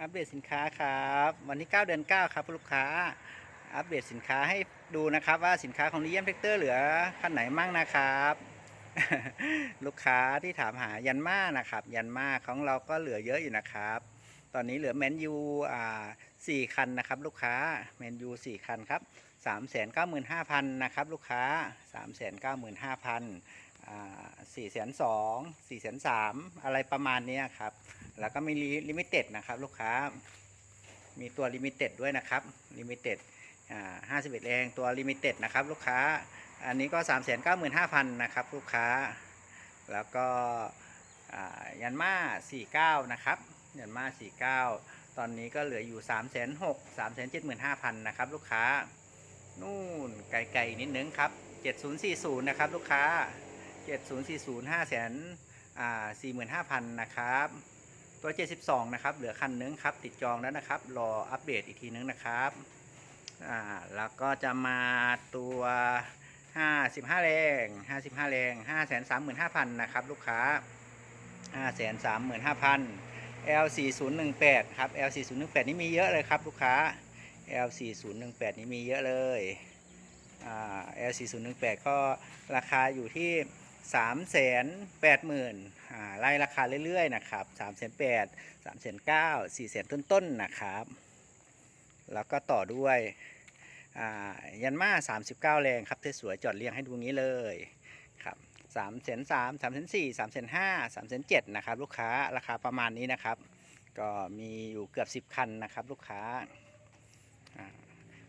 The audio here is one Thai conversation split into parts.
อัปเดตสินค้าครับ วันที่ 9 เดือน 9 ครับลูกค้า อัปเดตสินค้าให้ดูนะครับว่าสินค้าของลิเยียมเทคเตอร์เหลือคันไหนมั่งนะครับ ลูกค้าที่ถามหายันมานะครับ ยันมาของเราก็เหลือเยอะอยู่นะครับ ตอนนี้เหลือแมนยูอ่าสี่คันนะครับ ลูกค้าแมนยูสี่คันครับสามแสนเก้าหมื่นห้าพันนะครับ ลูกค้าสามแสนเก้าหมื่นห้าพันสี่แสนสองสี่แสนสามอะไรประมาณนี้ครับ แล้วก็มีลิมิเต็ดนะครับลูกค้า มีตัวลิมิเต็ดด้วยนะครับลิมิเต็ดห้าสิบเอ็ดแรงตัวลิมิเต็ดนะครับลูกค้า อันนี้ก็สามแสนเก้าหมื่นห้าพันนะครับลูกค้า แล้วก็ยันมาสี่เก้านะครับยันมาสี่เก้าตอนนี้ก็เหลืออยู่สามแสนหกสามแสนเจ็ดหมื่นห้าพันนะครับลูกค้า นู่นไกลๆนิดนึงครับเจ็ดศูนย์สี่ศูนย์นะครับลูกค้าเจ็ดศูนย์สี่ศูนย์ห้าแสนอ่าสี่หมื่นห้าพันนะครับ ตัว 72 นะครับ เหลือคันนึงครับ ติดจองแล้วนะครับ รออัปเดตอีกทีนึงนะครับอ่าแล้วก็จะมาตัว 55 แรง 55 แรง 535,000 นะครับ ลูกค้า 535,000 L4018 ครับ L4018 นี่มีเยอะเลยครับลูกค้า L4018 นี่มีเยอะเลยอ่า L4018 ก็ราคาอยู่ที่ สามแสนแปดหมื่นไล่ราคาเรื่อยๆนะครับสามแสนแปดสามแสนเก้าสี่แสนต้นๆนะครับ แล้วก็ต่อด้วยยันมาสามสิบเก้าแรงครับสวยๆจอดเรียงให้ดูงี้เลยครับสามแสนสามสามแสนสี่สามแสนห้าสามแสนเจ็ดนะครับลูกค้าราคาประมาณนี้นะครับ ก็มีอยู่เกือบสิบคันนะครับลูกค้าอ่า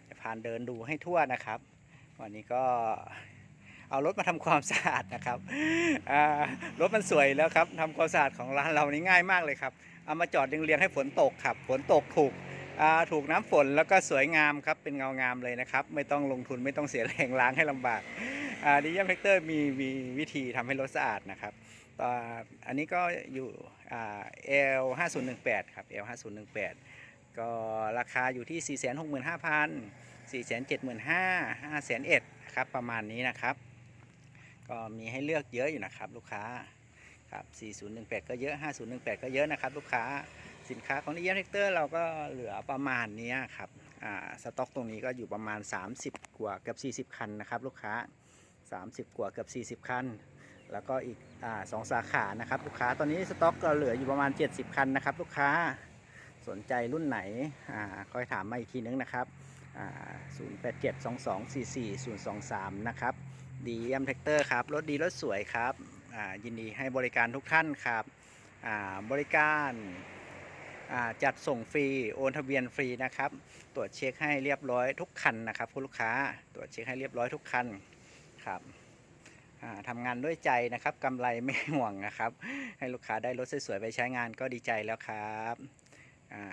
จะพานเดินดูให้ทั่วนะครับ วันนี้ก็ เอารถมาทำความสะอาดนะครับรถมันสวยแล้วครับทำความสะอาดของร้านเรานี่ง่ายมากเลยครับเอามาจอดเรียงๆให้ฝนตกครับฝนตกถูกถูกน้ำฝนแล้วก็สวยงามครับเป็นเงางามเลยนะครับ ไม่ต้องลงทุนไม่ต้องเสียแรงล้างให้ลำบากอ่าดิยัมเฟกเตอร์มีมีวิธีทำให้รถสะอาดนะครับอ่าอันนี้ก็อยู่อ่า L 5 0 1 8ครับ L 5 0 1 8ก็ราคาอยู่ที่ 4 6 5 0 0 0 4 7 5 0 0 0 5 0 0 0ครับประมาณนี้นะครับ ก็มีให้เลือกเยอะอยู่นะครับลูกค้าครับ 4018 ก็เยอะ 5018 ก็เยอะนะครับ ลูกค้า สินค้าของนิยมเทคเตอร์เราก็เหลือประมาณนี้ครับอ่าสต็อกตรงนี้ก็อยู่ประมาณ 30 กว่าเกือบ40 คันนะครับ ลูกค้า 30 กว่าเกือบ40 คัน แล้วก็อีกอ่าสองสาขานะครับ ลูกค้า ตอนนี้สต็อกก็เหลืออยู่ประมาณ 70 คันนะครับ ลูกค้า สนใจรุ่นไหนอ่าคอยถามมาอีกทีนึงนะครับอ่า0872244023 นะครับ ดีเอ็มแท็กเตอร์ครับ รถดีรถสวยครับยินดีให้บริการทุกท่านครับบริการจัดส่งฟรี โอนทะเบียนฟรีนะครับ ตรวจเช็คให้เรียบร้อยทุกคันนะครับคุณลูกค้าตรวจเช็คให้เรียบร้อยทุกคันครับทำงานด้วยใจนะครับกำไรไม่ห่วงนะครับ ให้ลูกค้าได้รถสวยๆไปใช้งานก็ดีใจแล้วครับ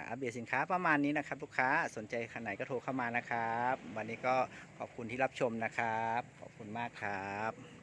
อัปเดตสินค้าประมาณนี้นะครับ ลูกค้าสนใจคันไหนก็โทรเข้ามานะครับ วันนี้ก็ขอบคุณที่รับชมนะครับ ขอบคุณมากครับ